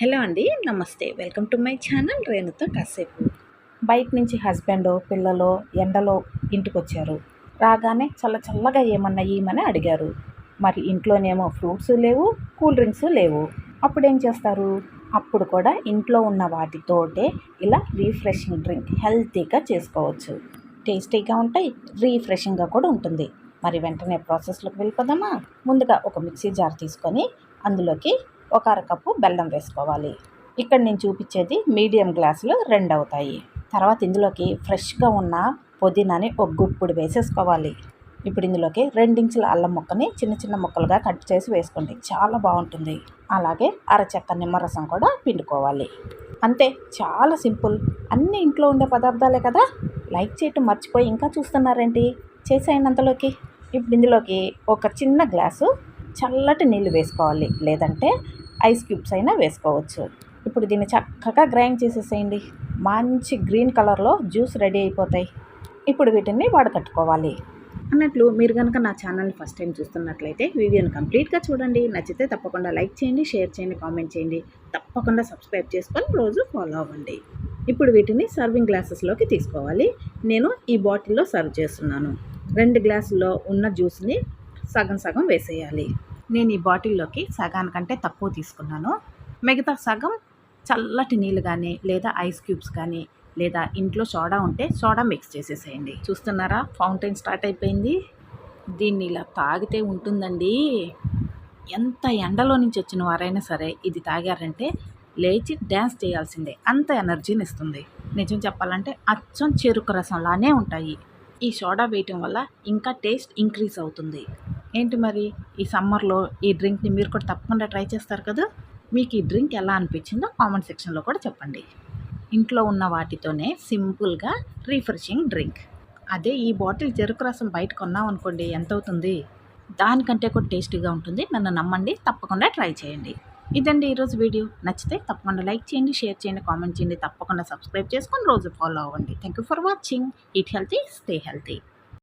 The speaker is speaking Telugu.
హలో అండి నమస్తే. వెల్కమ్ టు మై ఛానల్ రేణుతో కాసేపు. బయట నుంచి హస్బెండ్ పిల్లలు ఎండలో ఇంటికి వచ్చారు రాగానే చల్ల చల్లగా ఏమన్నా ఏమని అడిగారు. మరి ఇంట్లోనేమో ఫ్రూట్స్ లేవు కూల్ డ్రింక్స్ లేవు. అప్పుడు ఏం చేస్తారు? అప్పుడు కూడా ఇంట్లో ఉన్న వాటితోటే ఇలా రీఫ్రెషింగ్ డ్రింక్ హెల్తీగా చేసుకోవచ్చు. టేస్టీగా ఉంటాయి రీఫ్రెషింగ్గా కూడా ఉంటుంది. మరి వెంటనే ప్రాసెస్లోకి వెళ్ళిపోదామా? ముందుగా ఒక మిక్సీ జార్ తీసుకొని అందులోకి ఒక అరకప్పు బెల్లం వేసుకోవాలి. ఇక్కడ నేను చూపించేది మీడియం గ్లాసులు రెండు అవుతాయి తర్వాత ఇందులోకి ఫ్రెష్గా ఉన్న పుదీనాని ఒక గుప్పుడు వేసేసుకోవాలి. ఇప్పుడు ఇందులోకి రెండించుల అల్లం ముక్కని చిన్న చిన్న ముక్కలుగా కట్ చేసి వేసుకోండి. చాలా బాగుంటుంది. అలాగే అరచెక్క నిమ్మరసం కూడా పిండుకోవాలి. అంతే చాలా సింపుల్. అన్ని ఇంట్లో ఉండే పదార్థాలే కదా? లైక్ చేయటం మర్చిపోయి ఇంకా చూస్తున్నారేంటి? చేసేయండి ఇప్పుడు ఇందులోకి ఒక చిన్న గ్లాసు చల్లటి నీళ్ళు వేసుకోవాలి. లేదంటే ఐస్ క్యూబ్స్ అయినా వేసుకోవచ్చు. ఇప్పుడు దీన్ని చక్కగా గ్రైండ్ చేసేసేయండి. మంచి గ్రీన్ కలర్లో జ్యూస్ రెడీ అయిపోతాయి. ఇప్పుడు వీటిని వడకట్టుకోవాలి. అన్నట్లు మీరు కనుక నా ఛానల్ని ఫస్ట్ టైం చూస్తున్నట్లయితే వీడియోని కంప్లీట్గా చూడండి. నచ్చితే తప్పకుండా లైక్ చేయండి షేర్ చేయండి కామెంట్ చేయండి. తప్పకుండా సబ్స్క్రైబ్ చేసుకొని రోజు ఫాలో అవ్వండి. ఇప్పుడు వీటిని సర్వింగ్ గ్లాసెస్లోకి తీసుకోవాలి. నేను ఈ బాటిల్లో సర్వ్ చేస్తున్నాను. రెండు గ్లాసుల్లో ఉన్న జ్యూస్ని సగం సగం వేసేయాలి. నేను ఈ బాటిల్లోకి సగానికంటే తక్కువ తీసుకున్నాను. మిగతా సగం చల్లటి నీళ్ళు కానీ లేదా ఐస్ క్యూబ్స్ కానీ లేదా ఇంట్లో సోడా ఉంటే సోడా మిక్స్ చేసేసేయండి. చూస్తున్నారా? ఫౌంటైన్ స్టార్ట్ అయిపోయింది. దీన్ని ఇలా తాగితే ఉంటుందండి. ఎంత ఎండలో నుంచి వచ్చిన వారైనా సరే ఇది తాగారంటే లేచి డ్యాన్స్ చేయాల్సిందే. అంత ఎనర్జీని ఇస్తుంది. నిజం చెప్పాలంటే అచ్చం చెరుకు రసంలానే ఉంటాయి. ఈ సోడా వేయటం వల్ల ఇంకా టేస్ట్ ఇంక్రీజ్ అవుతుంది. ఏంటి మరి ఈ సమ్మర్లో ఈ డ్రింక్ని మీరు కూడా తప్పకుండా ట్రై చేస్తారు కదా? మీకు ఈ డ్రింక్ ఎలా అనిపించిందో కామెంట్ సెక్షన్లో కూడా చెప్పండి. ఇంట్లో ఉన్న వాటితోనే సింపుల్గా రీఫ్రెషింగ్ డ్రింక్. అదే ఈ బాటిల్ చెరుకు రసం బయట కొన్నాం అనుకోండి ఎంత అవుతుంది? దానికంటే కూడా టేస్టీగా ఉంటుంది. నన్ను నమ్మండి. తప్పకుండా ట్రై చేయండి. ఇదండి ఈరోజు వీడియో. నచ్చితే తప్పకుండా లైక్ చేయండి షేర్ చేయండి కామెంట్ చేయండి. తప్పకుండా సబ్స్క్రైబ్ చేసుకొని రోజు ఫాలో అవ్వండి. Thank you for watching. Eat healthy stay healthy.